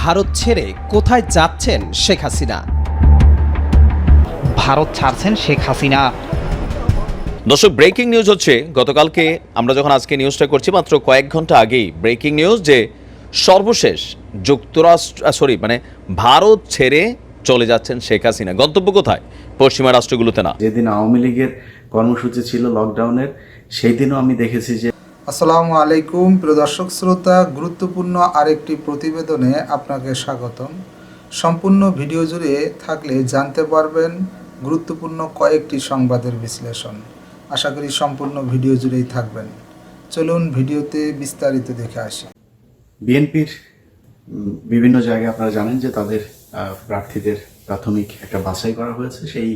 ভারত ছেড়ে কোথায় যাচ্ছেন শেখ হাসিনা? ভারত ছাড়ছেন শেখ হাসিনা। দর্শক ব্রেকিং নিউজ হচ্ছে গতকালকে আমরা যখন আজকে নিউজটা করছি মাত্র কয়েক ঘণ্টা আগেই ব্রেকিং নিউজ যে সর্বশেষ যুক্তরাষ্ট্র সরি মানে ভারত ছেড়ে চলে যাচ্ছেন শেখ হাসিনা। গন্তব্য কোথায়? পশ্চিমা রাষ্ট্রগুলোতে না। যেদিন আওয়ামী লীগের কর্মসূচি ছিল লকডাউনের সেই দিনও আমি দেখেছি যে আসসালামু আলাইকুম, প্রিয় দর্শক শ্রোতা, গুরুত্বপূর্ণ আরেকটি প্রতিবেদনে আপনাকে স্বাগতম। সম্পূর্ণ ভিডিও জুড়ে থাকলে জানতে পারবেন গুরুত্বপূর্ণ কয়েকটি সংবাদের বিশ্লেষণ। আশা করি সম্পূর্ণ ভিডিও জুড়েই থাকবেন। চলুন ভিডিওতে বিস্তারিত দেখে আসি। বিএনপির বিভিন্ন জায়গায় আপনারা জানেন যে তাদের প্রার্থীদের প্রাথমিক একটা বাছাই করা হয়েছে। সেই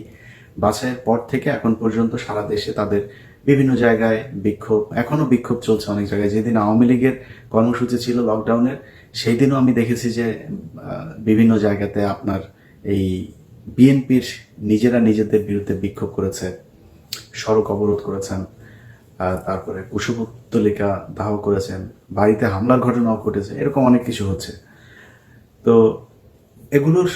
বাছাইয়ের পর থেকে এখন পর্যন্ত সারা দেশে তাদের বিভিন্ন জায়গায় বিক্ষোভ, এখনও বিক্ষোভ চলছে অনেক জায়গায়। যেদিন আওয়ামী লীগের কর্মসূচি ছিল লকডাউনের সেই দিনও আমি দেখেছি যে বিভিন্ন জায়গাতে আপনার এই বিএনপির নিজেরা নিজেদের বিরুদ্ধে বিক্ষোভ করেছে, সড়ক অবরোধ করেছেন তারপরে কুশপুত্তলিকা দাহ করেছেন, বাড়িতে হামলার ঘটনাও ঘটেছে, এরকম অনেক কিছু হচ্ছে। তো এগুলোর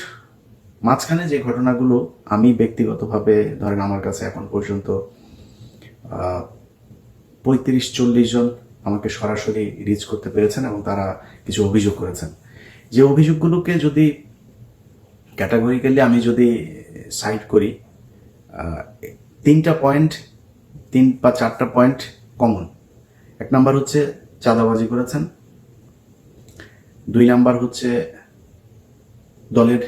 মাঝখানে যে ঘটনাগুলো আমি ব্যক্তিগতভাবে, ধরেন আমার কাছে এখন পর্যন্ত পঁয়ত্রিশ চল্লিশ জন আমাকে সরাসরি রিচ করতে পেরেছেন এবং তারা কিছু অভিযোগ করেছেন। যে অভিযোগগুলোকে যদি ক্যাটাগরিক্যালি আমি যদি সাইড করি তিনটা পয়েন্ট তিন বা চারটা পয়েন্ট কমন এক নাম্বার হচ্ছে চাঁদাবাজি করেছেন। দুই নাম্বার হচ্ছে দলের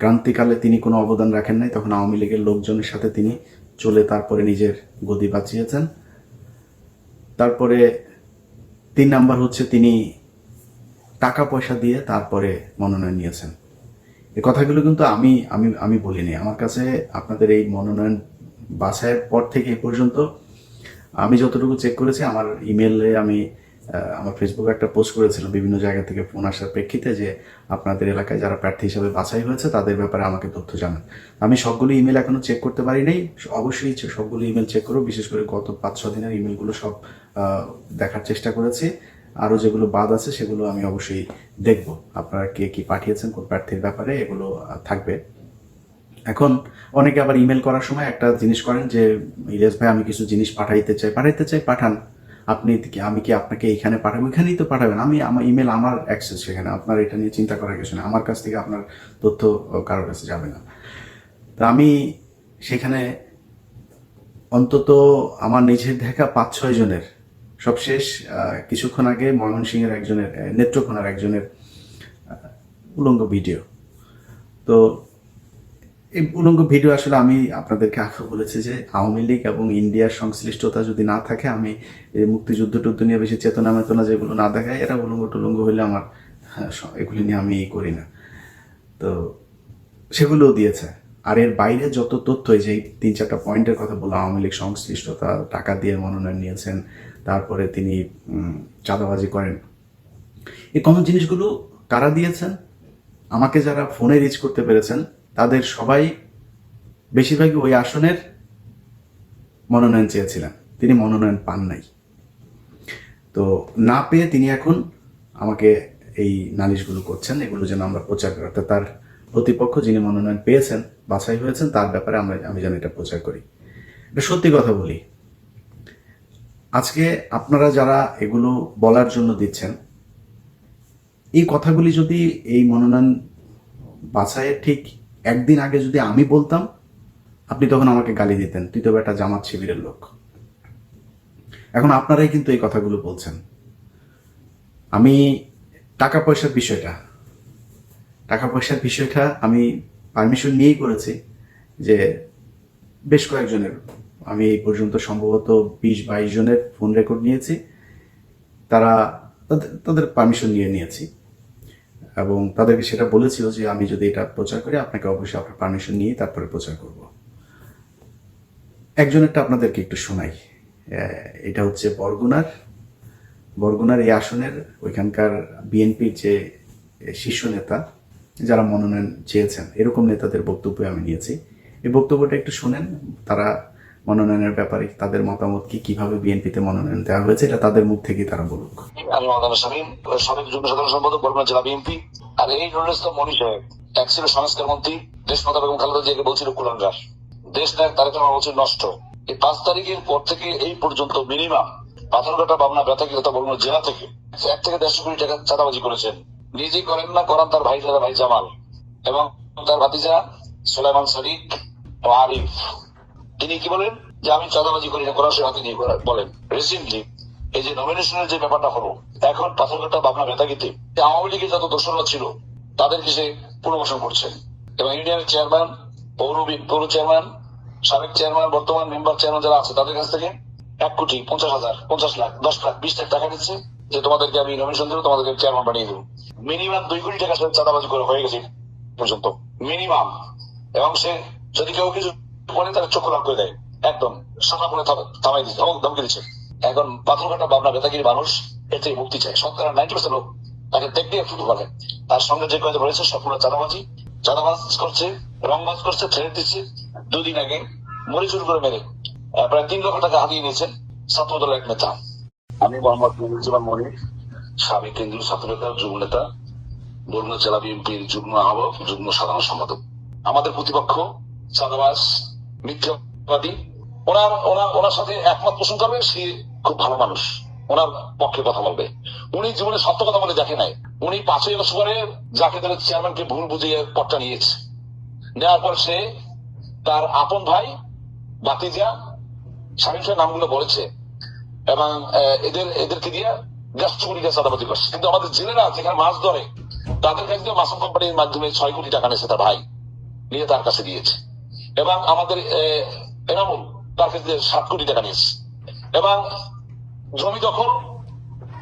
ক্রান্তিকালে তিনি কোনো অবদান রাখেন নাই, তখন আওয়ামী লীগের লোকজনের সাথে তিনি চলে তারপরে নিজের গদি বাঁচিয়েছেন। তারপরে তিন নাম্বার হচ্ছে তিনি টাকা পয়সা দিয়ে তারপরে মনোনয়ন নিয়েছেন। এ কথাগুলো কিন্তু আমি আমি আমি বলিনি। আমার কাছে আপনাদের এই মনোনয়ন বাছাইয়ের পর থেকে এ পর্যন্ত আমি যতটুকু চেক করেছি, আমার ইমেলে আমি আমার ফেসবুকে একটা পোস্ট করেছিলাম বিভিন্ন জায়গা থেকে ফোন আসার প্রেক্ষিতে যে আপনাদের এলাকায় যারা প্রার্থী হিসেবে বাছাই হয়েছে, তাদের ব্যাপারে আমাকে তথ্য জানান। আমি সবগুলো ইমেল এখনও চেক করতে পারি নাই, অবশ্যই সবগুলো ইমেল চেক করো বিশেষ করে গত পাঁচ, ছ দিনের ইমেলগুলো সব দেখার চেষ্টা করেছি। আরও যেগুলো বাদ আছে, সেগুলো আমি অবশ্যই দেখব। আপনারা কে কি পাঠিয়েছেন, কোন প্রার্থীর ব্যাপারে, এগুলো থাকবে। এখন অনেকে আবার ইমেল করার সময় একটা জিনিস করেন যে, ইলিয়াস ভাই, আমি কিছু জিনিস পাঠাইতে চাই পাঠাইতে চাই, পাঠান। আপনি আমি কি আপনাকে এখানে পাঠাবো? এখানেই তো পাঠাবেন। আমি আমার ইমেল আমার অ্যাক্সেস সেখানে। আপনার এটা নিয়ে চিন্তা করার কিছু না আমার কাছ থেকে আপনার তথ্য কারোর কাছে যাবে না। তা আমি সেখানে অন্তত আমার নিজের দেখা পাঁচ ছয় জনের সবশেষ কিছুক্ষণ আগে ময়মনসিংহের একজনের নেত্রকোনার একজনের উলঙ্গ ভিডিও। তো এই উলঙ্গ ভিডিও আসলে আমি আপনাদেরকে আগে বলেছি যে আওয়ামী লীগ এবং ইন্ডিয়ার সংশ্লিষ্টতা যদি না থাকে আমি এই মুক্তিযুদ্ধ টুদ্ধ নিয়ে বেশি চেতনা মেতনা যেগুলো না দেখায় এরা উলঙ্গ টুলঙ্গ হইলে আমার হ্যাঁ, এগুলি নিয়ে আমি করি না। তো সেগুলোও দিয়েছে। আর এর বাইরে যত তথ্য যে তিন চারটা পয়েন্টের কথা বললাম আওয়ামী লীগ সংশ্লিষ্টতা টাকা দিয়ে মনোনয়ন নিয়েছেন তারপরে তিনি চাঁদাবাজি করেন। এই কমন জিনিসগুলো কারা দিয়েছেন? আমাকে যারা ফোনে রিচ করতে পেরেছেন তাদের সবাই বেশিরভাগই ওই আসনের মনোনয়ন চেয়েছিলেন। তিনি মনোনয়ন পান নাই। তো না পেয়ে তিনি এখন আমাকে এই নালিশগুলো করছেন, এগুলো যেন আমরা প্রচার করি। অর্থাৎ তার প্রতিপক্ষ যিনি মনোনয়ন পেয়েছেন, বাছাই হয়েছেন, তার ব্যাপারে আমরা, আমি যেন এটা প্রচার করি। এটা সত্যি কথা বলি। আজকে আপনারা যারা এগুলো বলার জন্য দিচ্ছেন, এই কথাগুলি যদি এই মনোনয়ন বাছাইয়ের ঠিক একদিন আগে যদি আমি বলতাম, আপনি তখন আমাকে গালি দিতেন, তুই তো একটা জামাত শিবিরের লোক। এখন আপনারাই কিন্তু এই কথাগুলো বলছেন। আমি টাকা পয়সার বিষয়টা, টাকা পয়সার বিষয়টা আমি পারমিশন নিয়েই করেছি যে বেশ কয়েকজনের, আমি এই পর্যন্ত সম্ভবত বিশ বাইশ জনের ফোন রেকর্ড নিয়েছি। তারা তাদের তাদের পারমিশন নিয়ে নিয়েছি। এবং তাদেরকে সেটা বলেছিল যে আমি যদি এটা প্রচার করি, আপনাকে অবশ্যই আপনার পারমিশন নিয়ে তারপরে প্রচার করব। একজনেরটা আপনাদেরকে একটু শোনাই। এটা হচ্ছে বরগুনার। বরগুনার এই আসনের ওইখানকার বিএনপির যে শীর্ষ নেতা, যারা মনোনয়ন চেয়েছেন, এরকম নেতাদের বক্তব্য আমি নিয়েছি। এই বক্তব্যটা একটু শোনেন, তারা মনোনয়নের ব্যাপারে তাদের মতামত কি, কীভাবে বিএনপিতে মনোনয়ন দেওয়া হয়েছে, এটা তাদের মুখ থেকেই তারা বলুক। আমি সাবেক যুগ্ম সাধারণ সম্পাদক, বরগুনা জেলা বিএনপি। আর এই মনি সাহেব, এক ছিল সংস্কার মন্ত্রী, দেশ মাতা বেগম খালেদা জিয়াকে বলছিল দেশ বলছিল নষ্ট। এই পাঁচ তারিখের পর থেকে এই পর্যন্ত মিনিমাম পাথরঘাটা পাবনা তথা বরগুনা জেলা থেকে এক থেকে দেড়শো কোটি টাকা চাঁদাবাজি করেছেন। নিজেই করেন না, করান তার ভাই দাদা ভাই জামাল এবং তার ভাতিজা সোলাইমান সাদিক ও আরিফ। তিনি কি বলেন? যে আমি চাঁদাবাজি করি না করার হাতে নিয়ে বলেন। রিসেন্টলি এই যে নমিনেশনের যে ব্যাপারটা হলো, এখন পাথরঘাটা বাবনা বেতাগিতে আওয়ামী লীগের যত দোষরা ছিল, তাদেরকে সে পুনর্বাসন করছেন এবং ইউনিয়নের চেয়ারম্যান পৌর পৌর চেয়ারম্যান সাবেক চেয়ারম্যান বর্তমান মেম্বার চেয়ারম্যান যারা আছে, তাদের কাছ থেকে এক কোটি পঞ্চাশ হাজার, পঞ্চাশ লাখ, দশ লাখ, বিশ লাখ টাকা নিচ্ছে যে তোমাদেরকে আমি নমিনেশন দেবো, তোমাদেরকে চেয়ারম্যান বানিয়ে দেবো। মিনিমাম দুই কোটি টাকা সে চাঁদাবাজি করে হয়ে গেছে পর্যন্ত। মিনিমাম এবং সে যদি কেউ কিছু বলে তাহলে চক্ষু লাভ করে দেয়। একদম সামনা করে থামাই দিচ্ছে এবং ধমকে দিচ্ছে এখন পাথরঘাটা বাবনা বেতাগির মানুষ এর থেকে মুক্তি চায়। শতকরা নাইনটি পার্সেন্ট লোক তাকে দেখতে শুরু করে। তার সঙ্গে যে কয়েকজন রয়েছে সবগুলো চাঁদাবাজি। চাঁদাবাজ করছে, রংবাজ করছে ছেড়ে দিচ্ছে। দুদিন আগে মরি চুরি করে মেরে প্রায় তিন লক্ষ টাকা হাতিয়ে নিয়েছেন ছাত্র দলের এক নেতা। আমি মোহাম্মদ মুজিবুর মনি, সাবেক কেন্দ্রীয় ছাত্র নেতা যুব নেতা, বরগুনা জেলা বিএনপির যুগ্ম আহ্বায়ক, যুগ্ম সাধারণ সম্পাদক। আমাদের প্রতিপক্ষ চাঁদাবাজ মিথ্যাবাদী ওনার ওনার ওনার সাথে একমত পোষণ করবে সে খুব ভালো মানুষ। ওনার পক্ষে কথা বলবে। উনি জীবনে সত্য কথা বলে নাই। উনি পাঁচই যাকে চেয়ারম্যানকে ভুল বুঝিয়ে পদটা নিয়েছে। নেওয়ার পর সে তার আপন ভাই বাতিজা স্বামী নামগুলো বলেছে এবং এদের এদেরকে দিয়ে গ্যাস চুরি দিয়ে চাঁদাবাজি করছে। কিন্তু আমাদের জেলেরা যেখানে মাছ ধরে, তাদের কাছে মাসুম কোম্পানির মাধ্যমে ছয় কোটি টাকা নিয়েছে তার ভাই, নিয়ে তার কাছে দিয়েছে। এবং আমাদের এনামুল তার দিয়ে সাত কোটি টাকা নিয়েছে। এবং জমি দখল,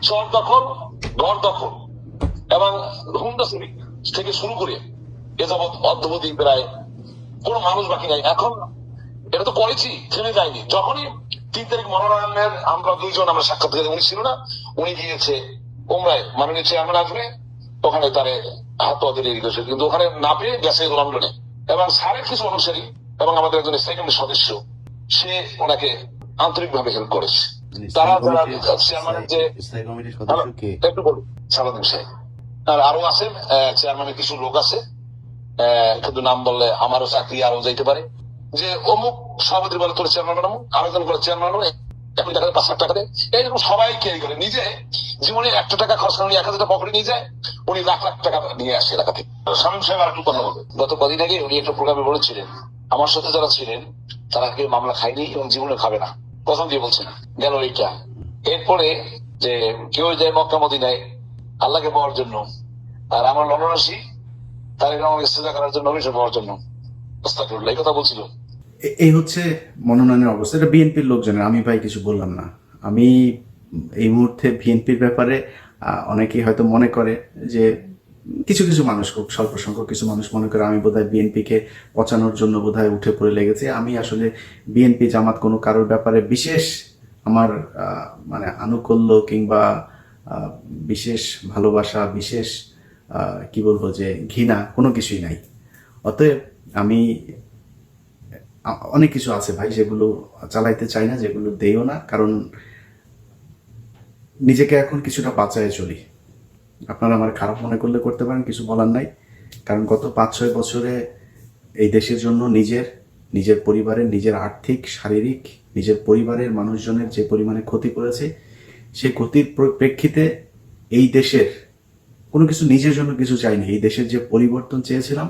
চর দখল, ঘর দখল, এবং হুন্ডা শ্রমিক থেকে শুরু করে এ যাবৎ অদ্যবধি প্রায় কোনো মানুষ বাকি নাই। এখন এটা তো করেছি, থেমে যায়নি। যখনই তিন তারিখ মনোনয়নের আমরা দুইজন আমরা সাক্ষাৎ করে উনি ছিল না, উনি গিয়েছে ওমরায় মাননীয় চেয়ারম্যান আসবে, ওখানে তারে হাত কিন্তু ওখানে না পেয়ে গেছে লন্ডনে এবং সারের কিছু অনুসারী এবং আমাদের একজন সেকেন্ড সদস্য সে ওনাকে আন্তরিক ভাবে হেল্প করেছে তারা যারা চেয়ারম্যানের যে একটু বলুন সালাদিন সাহেব। আর আরও চেয়ারম্যানের কিছু লোক আছে কিন্তু নাম বললে আমারও চাকরি আরও যাইতে পারে। যে অমুক সভাপতি বলে তোর চেয়ারম্যান আরেকজন বলে চেয়ারম্যান এখন টাকা পাঁচ লাখ টাকা দেয়। এইরকম সবাই ক্যারি করে? নিজে জীবনে একটা টাকা খরচ করে নিয়ে এক হাজার টাকা পকেটে নিয়ে যায় উনি লাখ লাখ টাকা নিয়ে আসে এলাকা থেকে। সাহেব আর একটু কথা বলবে গত কদিন আগে উনি একটা প্রোগ্রামে বলেছিলেন আমার সাথে যারা ছিলেন, তারা কেউ মামলা খায়নি এবং জীবনে খাবে না। প্রথম দিয়ে বলছেন গেল এইটা। এরপরে যে কেউ যায় মক্কা মদিনায় আল্লাহকে পাওয়ার জন্য, আর আমার আসি তারেক রহমানকে সেজা করার জন্য অভিযোগ পাওয়ার জন্য এই কথা বলছিল। এই হচ্ছে মনোনয়নের অবস্থা। এটা বিএনপির লোকজনের, আমি ভাই কিছু বললাম না। আমি এই মুহূর্তে বিএনপির ব্যাপারে অনেকেই হয়তো মনে করে যে কিছু কিছু মানুষ খুব স্বল্প সংখ্যক কিছু মানুষ মনে করে আমি বোধহয় বিএনপিকে পচানোর জন্য বোধহয় উঠে পড়ে লেগেছে। আমি আসলে বিএনপি জামাত কোনো কারোর ব্যাপারে বিশেষ আমার মানে আনুকূল্য কিংবা বিশেষ ভালোবাসা, বিশেষ কি বলব যে ঘৃণা কোনো কিছুই নাই। অতএব আমি অনেক কিছু আছে ভাই যেগুলো চালাইতে চাই না, যেগুলো দেইও না, কারণ নিজেকে এখন কিছুটা বাঁচায় চলি। আপনারা আমার খারাপ মনে করলে করতে পারেন, কিছু বলার নাই। কারণ গত পাঁচ, ছয় বছরে এই দেশের জন্য নিজের নিজের পরিবারের, নিজের আর্থিক, শারীরিক, নিজের পরিবারের মানুষজনের যে পরিমাণে ক্ষতি করেছে, সেই ক্ষতির প্রেক্ষিতে এই দেশের কোনো কিছু নিজের জন্য কিছু চাইনি। এই দেশের যে পরিবর্তন চেয়েছিলাম,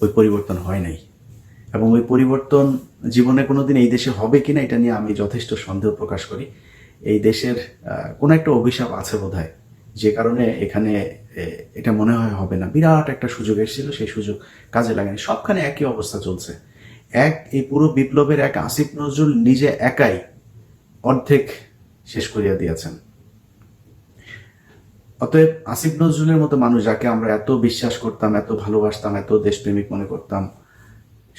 ওই পরিবর্তন হয় নাই। এবং ওই পরিবর্তন জীবনে কোনো দিন এই দেশে হবে কিনা, এটা নিয়ে আমি যথেষ্ট সন্দেহ প্রকাশ করি। এই দেশের কোনো একটা অভিশাপ আছে বোধহয়। যে কারণে এখানে এটা মনে হয় হবে না। বিরাট একটা সুযোগ এসেছিল, সেই সুযোগ কাজে লাগেনি। সবখানে একই অবস্থা চলছে। এক, এই পুরো বিপ্লবের এক আসিফ নজরুল নিজে একাই অর্ধেক শেষ করিয়া দিয়েছেন। অতএব আসিফ নজরুলের মতো মানুষ যাকে আমরা এত বিশ্বাস করতাম, এত ভালোবাসতাম, এত দেশপ্রেমিক মনে করতাম,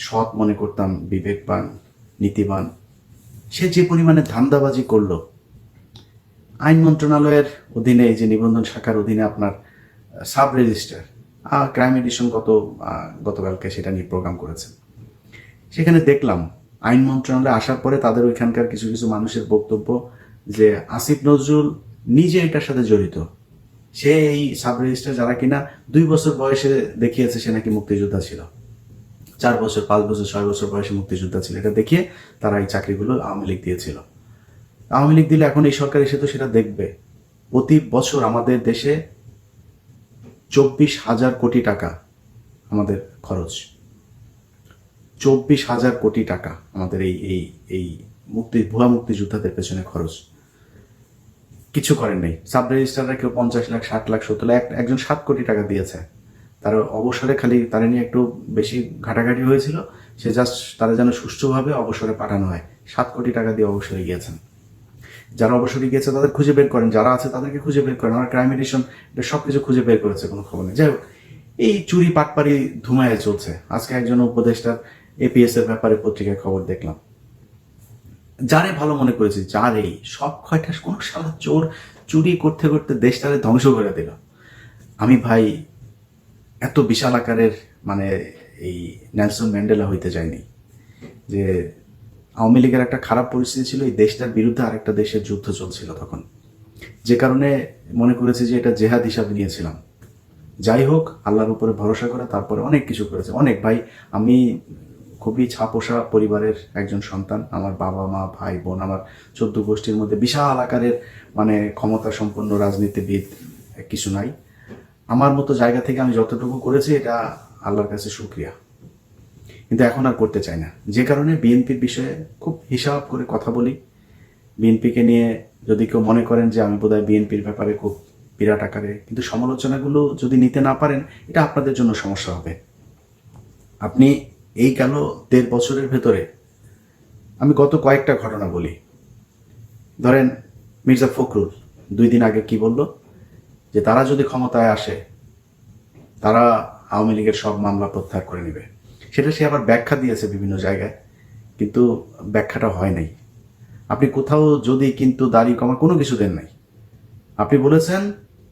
সৎ মনে করতাম, বিবেকবান, নীতিবান, সে যে পরিমাণে ধান্দাবাজি করল আইন মন্ত্রণালয়ের অধীনে এই যে নিবন্ধন শাখার অধীনে আপনার সাব রেজিস্টার ক্রাইম এডিশন গত গতকালকে সেটা নিয়ে প্রোগ্রাম করেছেন সেখানে দেখলাম, আইন মন্ত্রণালয়ে আসার পরে তাদের ওইখানকার কিছু কিছু মানুষের বক্তব্য যে আসিফ নজরুল নিজে এটার সাথে জড়িত। সে এই সাব রেজিস্টার যারা কিনা, দুই বছর বয়সে দেখিয়েছে সে নাকি মুক্তিযোদ্ধা ছিল। চার বছর, পাঁচ বছর, ছয় বছর বয়সে মুক্তিযোদ্ধা ছিল। এটা দেখিয়ে তারা এই চাকরিগুলো আওয়ামী লীগ দিয়েছিল। আওয়ামী লীগ দিলে এখন এই সরকার এসে তো সেটা দেখবে। প্রতি বছর আমাদের দেশে চব্বিশ হাজার কোটি টাকা আমাদের খরচ। চব্বিশ হাজার কোটি টাকা আমাদের এই এই এই মুক্তি ভুয়া মুক্তিযোদ্ধাদের পেছনে খরচ। কিছু করেন নাই। সাব রেজিস্ট্রাররা কেউ পঞ্চাশ লাখ, ষাট লাখ, সত্তর লাখ একজন সাত কোটি টাকা দিয়েছে। তার অবসরে খালি, তারা নিয়ে একটু বেশি ঘাটাঘাটি হয়েছিল। সে জাস্ট তারা যেন সুষ্ঠুভাবে অবসরে পাঠানো হয়। সাত কোটি টাকা দিয়ে অবসরে গিয়েছেন। যারা অবসরে গিয়েছে তাদের খুঁজে বের করেন, যারা আছে তাদেরকে খুঁজে বের করেন। আমার ক্রাইম এডিশন সব কিছু খুঁজে বের করেছে, কোনো খবর নেই। যাই হোক, এই চুরি পাটপাড়ি ধুমায় চলছে। আজকে একজন উপদেষ্টার এপিএস এর ব্যাপারে পত্রিকায় খবর দেখলাম। যারে ভালো মনে করেছি যারেই সব কয়টা কোনো সালা চোর চুরি করতে করতে দেশটারে ধ্বংস করে দিল। আমি ভাই এত বিশাল আকারের মানে এই নেলসন ম্যান্ডেলা হইতে যায়নি যে আওয়ামী লীগের একটা খারাপ পরিস্থিতি ছিল, এই দেশটার বিরুদ্ধে আরেকটা দেশের যুদ্ধ চলছিল তখন। যে কারণে মনে করেছি যে এটা জেহাদ হিসাবে নিয়েছিলাম। যাই হোক, আল্লাহর উপরে ভরসা করে তারপরে অনেক কিছু করেছে। অনেক ভাই, আমি খুবই ছাপোষা পরিবারের একজন সন্তান। আমার বাবা, মা, ভাই, বোন, আমার চোদ্দ গোষ্ঠীর মধ্যে বিশাল আকারের মানে ক্ষমতা সম্পন্ন রাজনীতিবিদ কিছু নাই। আমার মতো জায়গা থেকে আমি যতটুকু করেছি, এটা আল্লাহর কাছে শুক্রিয়া। কিন্তু এখন আর করতে চাই না। যে কারণে বিএনপির বিষয়ে খুব হিসাব করে কথা বলি। বিএনপিকে নিয়ে যদি কেউ মনে করেন যে আমি বোধহয় বিএনপির ব্যাপারে খুব বিরাট আকারে, কিন্তু সমালোচনাগুলো যদি নিতে না পারেন, এটা আপনাদের জন্য সমস্যা হবে। আপনি এই গেল দেড় বছরের ভেতরে, আমি গত কয়েকটা ঘটনা বলি। ধরেন মির্জা ফখরুল দুই দিন আগে কি বলল? যে তারা যদি ক্ষমতায় আসে, তারা আওয়ামী লীগের সব মামলা প্রত্যাহার করে নেবে। সেটা সে আবার ব্যাখ্যা দিয়েছে বিভিন্ন জায়গায়, কিন্তু ব্যাখ্যাটা হয় নাই। আপনি কোথাও যদি কিন্তু দাড়ি কমা কোনো কিছু দেন নাই, আপনি বলেছেন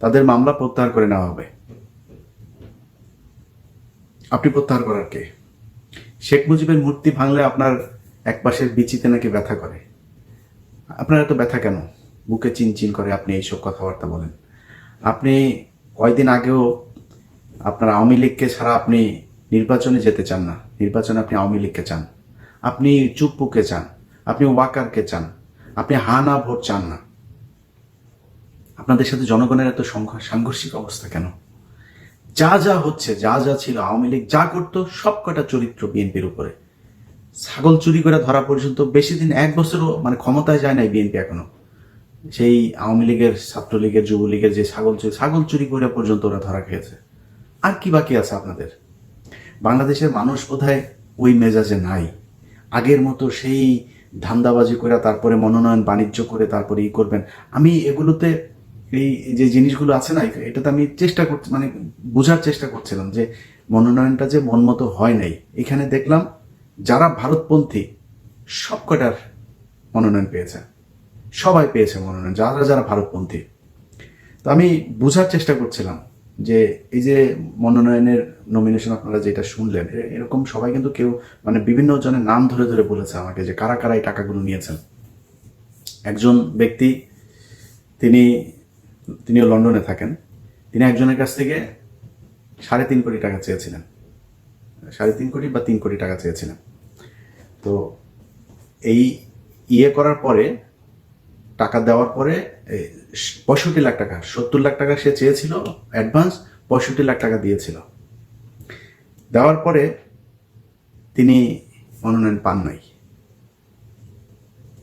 তাদের মামলা প্রত্যাহার করে নেওয়া হবে। আপনি প্রত্যাহার করার কে? শেখ মুজিবের মূর্তি ভাঙলে আপনার এক পাশের বিচিতে নাকি ব্যথা করে। আপনার এত ব্যথা কেন? বুকে চিনচিন করে আপনি এইসব কথাবার্তা বলেন। আপনি কয়দিন আগেও আপনার আওয়ামী লীগকে ছাড়া আপনি নির্বাচনে যেতে চান না। নির্বাচনে আপনি আওয়ামী লীগকে চান। আপনি চুপ্পুকে চান। আপনি ওয়াকারকে চান। আপনি হা না ভোট চান না। আপনাদের সাথে জনগণের এত সংঘ- সাংঘর্ষিক অবস্থা কেন? যা যা হচ্ছে, যা যা ছিল, আওয়ামী লীগ যা করতো সব কটা চরিত্র বিএনপির উপরে। ছাগল চুরি করে ধরা পর্যন্ত বেশি দিন, এক বছরও মানে ক্ষমতায় যায় নাই বিএনপি এখনও। সেই আওয়ামী লীগের, ছাত্রলীগের, যুবলীগের যে ছাগল চুরি ছাগল চুরি করে পর্যন্ত ওরা ধরা খেয়েছে। আর কি বাকি আছে আপনাদের? বাংলাদেশের মানুষ বোধহয় ওই মেজাজে নাই। আগের মতো সেই ধান্দাবাজি করে তারপরে মনোনয়ন বাণিজ্য করে তারপরে ই করবেন। আমি এগুলোতে এই যে জিনিসগুলো আছে না, এটাতে আমি চেষ্টা করছি মানে বোঝার চেষ্টা করছিলাম যে মনোনয়নটা যে মন মতো হয় নাই। এখানে দেখলাম যারা ভারতপন্থী সব কটার মনোনয়ন পেয়েছে। সবাই পেয়েছে মনোনয়ন, যারা যারা ভারতপন্থী। তো আমি বোঝার চেষ্টা করছিলাম যে এই যে মনোনয়নের নমিনেশন আপনারা যেটা শুনলেন এরকম সবাই কিন্তু কেউ মানে বিভিন্ন জনের নাম ধরে ধরে বলেছে আমাকে যে কারা কারা এই টাকাগুলো নিয়েছেন। একজন ব্যক্তি, তিনি, তিনিও লন্ডনে থাকেন, তিনি একজনের কাছ থেকে সাড়ে তিন কোটি টাকা চেয়েছিলেন। সাড়ে তিন কোটি বা তিন কোটি টাকা চেয়েছিলেন। তো এই ইয়ে করার পরে টাকা দেওয়ার পরে পঁয়ষট্টি লাখ টাকা, সত্তর লাখ টাকা সে চেয়েছিল অ্যাডভান্স পঁয়ষট্টি লাখ টাকা দিয়েছিল। দেওয়ার পরে তিনি মনোনয়ন পান নাই।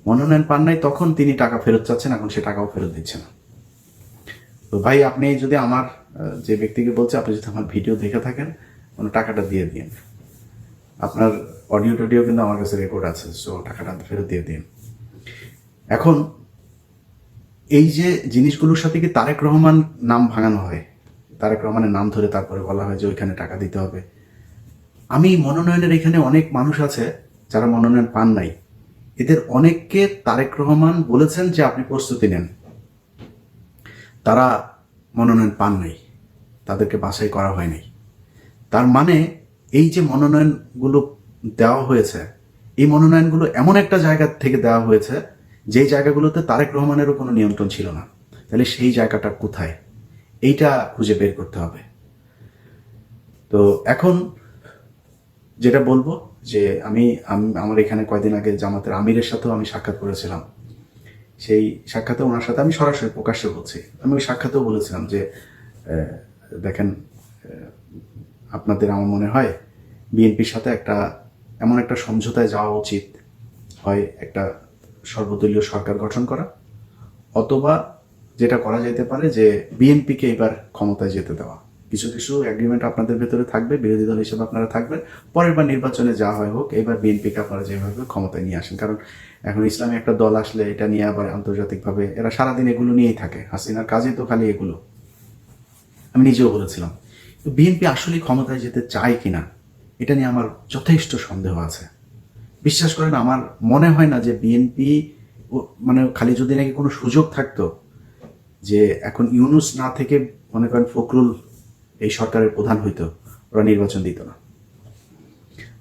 মনোনয়ন পান নাই, তখন তিনি টাকা ফেরত চাচ্ছেন, এখন সে টাকাও ফেরত দিচ্ছে না। তো ভাই, আপনি যদি আমার যে ব্যক্তিকে বলছে, আপনি যদি আমার ভিডিও দেখে থাকেন, কোনো টাকাটা দিয়ে দিন আপনার অডিও টডিও কিন্তু আমার কাছে রেকর্ড আছে সো টাকাটা ফেরত দিয়ে দিন। এখন এই যে জিনিসগুলোর সাথে কি তারেক রহমান নাম ভাঙানো হয়? তারেক রহমানের নাম ধরে তারপরে বলা হয় যে ওইখানে টাকা দিতে হবে। আমি মনোনয়নের এখানে অনেক মানুষ আছে যারা মনোনয়ন পান নাই। এদের অনেককে তারেক রহমান বলেছেন যে আপনি প্রস্তুতি নেন। তারা মনোনয়ন পান নাই। তাদেরকে বাছাই করা হয় নাই। তার মানে এই যে মনোনয়নগুলো দেওয়া হয়েছে, এই মনোনয়নগুলো এমন একটা জায়গা থেকে দেওয়া হয়েছে যেই জায়গাগুলোতে তারেক রহমানেরও কোনো নিয়ন্ত্রণ ছিল না, তাহলে সেই জায়গাটা কোথায়? এইটা খুঁজে বের করতে হবে। তো এখন যেটা বলব, যে আমি আমার এখানে কয়দিন আগে জামাতের আমিরের সাথেও আমি সাক্ষাৎ করেছিলাম। সেই সাক্ষাতে ওনার সাথে আমি সরাসরি প্রকাশ্যে বলছি। আমি ওই সাক্ষাতেও বলেছিলাম যে দেখেন আপনাদের আমার মনে হয় বিএনপির সাথে একটা, এমন একটা সমঝোতায় যাওয়া উচিত। হয় একটা সর্বদলীয় সরকার গঠন করা, অথবা যেটা করা যেতে পারে যে বিএনপিকে এবার ক্ষমতায় যেতে দেওয়া। কিছু কিছু এগ্রিমেন্ট আপনাদের ভেতরে থাকবে, বিরোধী দল হিসেবে আপনারা থাকবেন পরের বার নির্বাচনে যা হয় হোক, এবার বিএনপিকে আপনারা যেভাবে ক্ষমতায় নিয়ে আসেন। কারণ এখন ইসলামী একটা দল আসলে এটা নিয়ে আবার আন্তর্জাতিকভাবে এরা সারাদিন এগুলো নিয়েই থাকে। হাসিনার কাজই তো খালি এগুলো। আমি নিজেও বলেছিলাম, বিএনপি আসলে ক্ষমতায় যেতে চায় কিনা, এটা নিয়ে আমার যথেষ্ট সন্দেহ আছে। বিশ্বাস করেন, আমার মনে হয় না যে বিএনপি মানে খালি যদি নাকি কোনো সুযোগ থাকতো যে এখন ইউনুস না থেকে মনে করেন ফখরুল এই সরকারের প্রধান হইতো, ওরা নির্বাচন দিত না।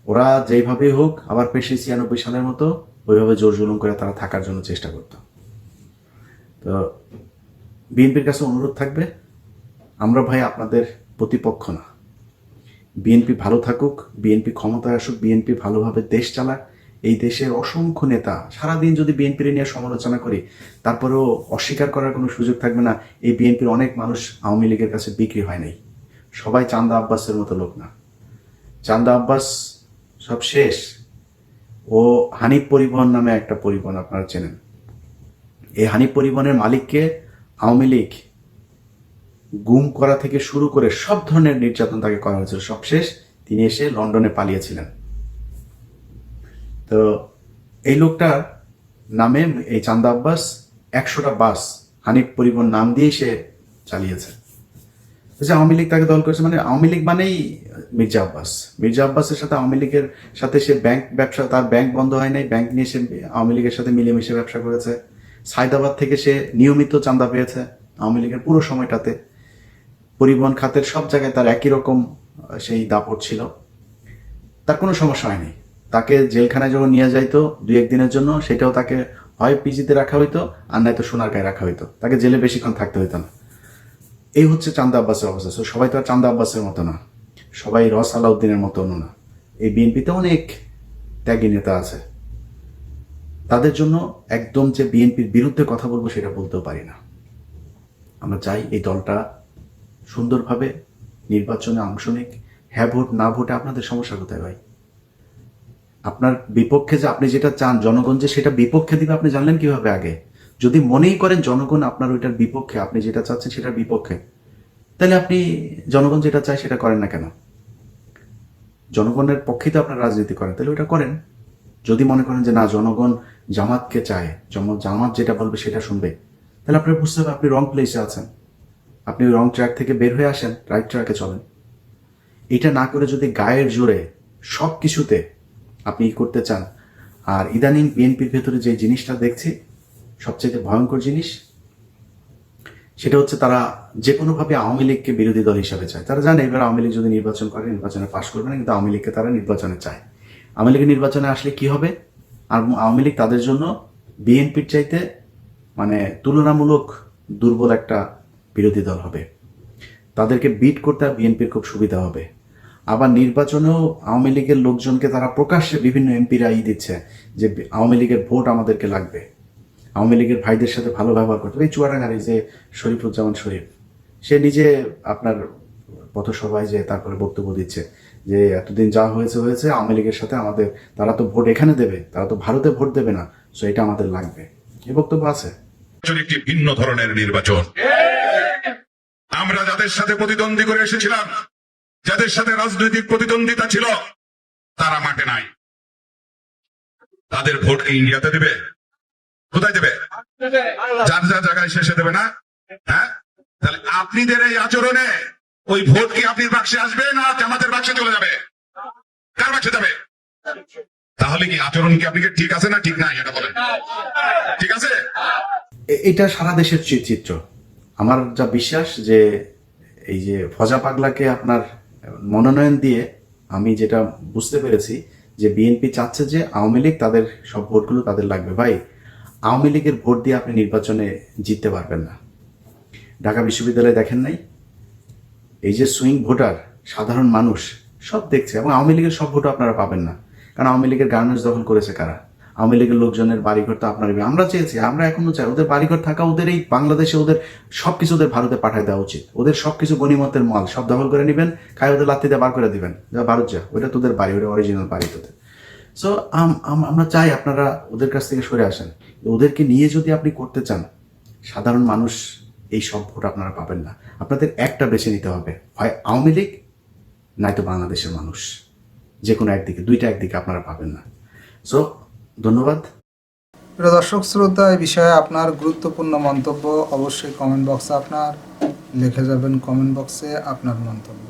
ওরা যেইভাবে হোক, আবার পেশে ছিয়ানব্বই সালের মতো ওইভাবে জোর জুলুম করে তারা থাকার জন্য চেষ্টা করতো। তো বিএনপির কাছে অনুরোধ থাকবে, আমরা ভাই আপনাদের প্রতিপক্ষ না। বিএনপি ভালো থাকুক বিএনপি ক্ষমতায় আসুক বিএনপি ভালোভাবে দেশ চালাক এই দেশের অসংখ্য নেতা সারাদিন যদি বিএনপির নিয়ে সমালোচনা করি, তারপরেও অস্বীকার করার কোনো সুযোগ থাকবে না, এই বিএনপির অনেক মানুষ আওয়ামী লীগের কাছে বিক্রি হয় নাই। সবাই চান্দা আব্বাসের মতো লোক না। চান্দা আব্বাস সব শেষ। ও হানিফ পরিবহন নামে একটা পরিবহন আপনারা চেনেন। এই হানিফ পরিবহনের মালিককে আওয়ামী লীগ গুম করা থেকে শুরু করে সব ধরনের নির্যাতন তাকে করা হয়েছিল। সবশেষ তিনি এসে লন্ডনে পালিয়েছিলেন। তো এই লোকটার নামে এই চান্দা আব্বাস একশোটা বাস, হানিফ পরিবহন নাম দিয়ে সে চালিয়েছে। যে আওয়ামী লীগ তাকে দল করেছে মানে আওয়ামী লীগ মানেই মির্জা আব্বাস। মির্জা আব্বাসের সাথে আওয়ামী লীগের সাথে সে ব্যাংক ব্যবসা, তার ব্যাংক বন্ধ হয় নাই, ব্যাংক নিয়ে সে আওয়ামী লীগের সাথে মিলেমিশে ব্যবসা করেছে। সায়দাবাদ থেকে সে নিয়মিত চাঁদা পেয়েছে আওয়ামী লীগের পুরো সময়টাতে। পরিবহন খাতের সব জায়গায় তার একই রকম সেই দাপট ছিল। তার কোনো সমস্যা হয়নি। তাকে জেলখানায় যখন নিয়ে যাইতো দুই একদিনের জন্য সেটাও তাকে হয় পিজিতে রাখা হইতো আর নয়তো সোনারগাঁয় রাখা হইতো। তাকে জেলে বেশিক্ষণ থাকতে হইতো না। এই হচ্ছে চান্দা আব্বাসের অবস্থা। So, সবাই তো আর চান্দা আব্বাসের মতো না। সবাই রস আলাউদ্দিনের মতো না। এই বিএনপিতে অনেক ত্যাগী নেতা আছে। তাদের জন্য একদম যে বিএনপির বিরুদ্ধে কথা বলব সেটা বলতেও পারি না। আমরা চাই এই দলটা সুন্দরভাবে নির্বাচনে অংশ নিক। হ্যাঁ ভোট না ভোটে আপনাদের সমস্যা কোথায় ভাই? আপনার বিপক্ষে যে আপনি যেটা চান, জনগণ যে সেটা বিপক্ষে দিবে, আপনি জানলেন কীভাবে আগে? যদি মনেই করেন জনগণ আপনার ওইটার বিপক্ষে, আপনি যেটা চাচ্ছেন সেটার বিপক্ষে, তাহলে আপনি জনগণ যেটা চায় সেটা করেন না কেন? জনগণের পক্ষে তো আপনার রাজনীতি করেন তাহলে ওটা করেন। যদি মনে করেন যে না, জনগণ জামাতকে চায় জামাত যেটা বলবে সেটা শুনবে, তাহলে আপনার বুঝতে হবে আপনি রং প্লেসে আছেন। আপনি রং ট্র্যাক থেকে বের হয়ে আসেন রাইট ট্র্যাকে চলেন। এটা না করে যদি গায়ের জোরে সব কিছুতে আপনি করতে চান। আর ইদানিং বিএনপির ভেতরে যে জিনিসটা দেখছি সবচেয়ে ভয়ঙ্কর জিনিস, সেটা হচ্ছে তারা যে কোনোভাবে আওয়ামী লীগকে বিরোধী দল হিসাবে চায়। তারা জানে এবার আওয়ামী লীগ যদি নির্বাচন করে, নির্বাচনে পাশ করবে না, কিন্তু আওয়ামী লীগকে তারা নির্বাচনে চায়। আওয়ামী লীগের নির্বাচনে আসলে কি হবে? আর আওয়ামী লীগ তাদের জন্য বিএনপির চাইতে মানে তুলনামূলক দুর্বল একটা বিরোধী দল হবে। তাদেরকে বিট করতে বিএনপির খুব সুবিধা হবে। আবার নির্বাচনেও আওয়ামী লীগের লোকজনকে তারা প্রকাশ্যে বিভিন্ন এমপিরা ই দিচ্ছে যে আওয়ামী লীগের ভোট আমাদেরকে লাগবে। আওয়ামী লীগের ভাইদের সাথে ভালো ব্যবহার করতে হবে। এই চুয়াডাঙ্গার এই যে শরীফুজ্জামান শরীফ। সে নিজে আপনার পথসভায় যে তারপরে বক্তব্য দিচ্ছে যে এতদিন যা হয়েছে হয়েছে, আওয়ামী লীগের সাথে আমাদের, তারা তো ভোট এখানে দেবে, তারা তো ভারতে ভোট দেবে না, সো এটা আমাদের লাগবে। এই বক্তব্য আছে। একটি ভিন্ন ধরনের নির্বাচন। আমরা যাদের সাথে প্রতিদ্বন্দ্বী করে এসেছিলাম যাদের সাথে রাজনৈতিক প্রতিদ্বন্দ্বিতা ছিল, তারা মাঠে নাই। তাদের ভোট কি ইন্ডিয়াতে দেবে? কোথায় দেবে? যার যার জায়গায় শেষে দেবে না? হ্যাঁ? তাহলে আপনিদের এই আচরণে ওই ভোট কি আপনি বাক্সে আসবে না জামাতের বাক্সে চলে যাবে? কার বাক্সে যাবে? তাহলে কি আচরণ কি আপনি ঠিক আছে না ঠিক নাই, এটা বলেন। ঠিক আছে? এটা সারা দেশের চিত্র। আমার যা বিশ্বাস যে এই যে ফজা পাগলাকে আপনার মনোনয়ন দিয়ে আমি যেটা বুঝতে পেরেছি যে বিএনপি চাচ্ছে যে আওয়ামী লীগ তাদের সব ভোটগুলো তাদের লাগবে। ভাই, আওয়ামী লীগের ভোট দিয়ে আপনি নির্বাচনে জিততে পারবেন না। ঢাকা বিশ্ববিদ্যালয়ে দেখেন নাই? এই যে সুইং ভোটার, সাধারণ মানুষ সব দেখছে এবং আওয়ামী লীগের সব ভোটও আপনারা পাবেন না। কারণ আওয়ামী লীগের গার্মেন্টস দখল করেছে কারা? আওয়ামী লীগের লোকজনের বাড়িঘর তো আপনার আমরা চেয়েছি, আমরা এখনও চাই। ওদের বাড়িঘর থাকা ওদের এই বাংলাদেশে ওদের সব কিছু ওদের ভারতে পাঠায় দেওয়া উচিত। ওদের সব কিছু গণিমতের মাল, সব দখল করে নেবেন খাই ওদের লাত্তি দিয়ে বার করে দিবেন। যা ভারত যা ওইটা তোদের বাড়ি, ওটা অরিজিনাল বাড়ি তোদের সো আমরা চাই আপনারা ওদের কাছ থেকে সরে আসেন। ওদেরকে নিয়ে যদি আপনি করতে চান, সাধারণ মানুষ এই সব ভোট আপনারা পাবেন না। আপনাদের একটা বেছে নিতে হবে, হয় আওয়ামী লীগ, নয়তো বাংলাদেশের মানুষ। যে কোনো একদিকে, দুইটা একদিকে আপনারা পাবেন না। সো ধন্যবাদ। প্রিয় দর্শক, শ্রোতা, এই বিষয়ে আপনার গুরুত্বপূর্ণ মন্তব্য অবশ্যই কমেন্ট বক্সে আপনার, লিখে যাবেন কমেন্ট বক্সে আপনার মন্তব্য।